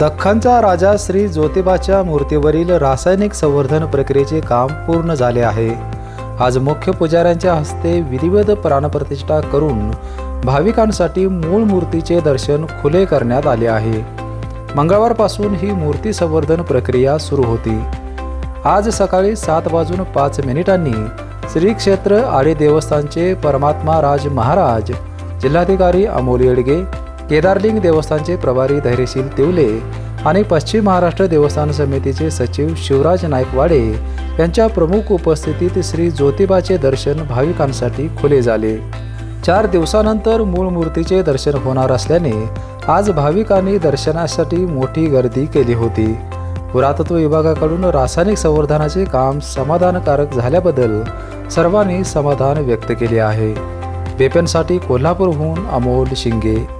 दख्खनचा राजा श्री ज्योतिबाच्या मूर्तीवरील रासायनिक संवर्धन प्रक्रियेचे काम पूर्ण झाले आहे. आज मुख्य पुजाऱ्यांच्या हस्ते विधिवत प्राणप्रतिष्ठा करून भाविकांसाठी मूळ मूर्तीचे दर्शन खुले करण्यात आले आहे. मंगळवारपासून ही मूर्ती संवर्धन प्रक्रिया सुरू होती. आज सकाळी सात वाजून पाच मिनिटांनी श्री क्षेत्र आडे देवस्थानचे परमात्मा राज महाराज जिल्हाधिकारी अमोल येडगे केदारलिंग देवस्थानचे प्रभारी धैर्यशील तेवले आणि पश्चिम महाराष्ट्र देवस्थान समितीचे सचिव शिवराज नाईकवाडे यांच्या प्रमुख उपस्थितीत श्री ज्योतिबाचे दर्शन भाविकांसाठी खुले झाले. चार दिवसानंतर मूळ मूर्तीचे दर्शन होणार असल्याने आज भाविकांनी दर्शनासाठी मोठी गर्दी केली होती. पुरातत्व विभागाकडून रासायनिक संवर्धनाचे काम समाधानकारक झाल्याबद्दल सर्वांनी समाधान व्यक्त केले आहे. बेपनसाठी कोल्हापूरहून अमोल शिंगे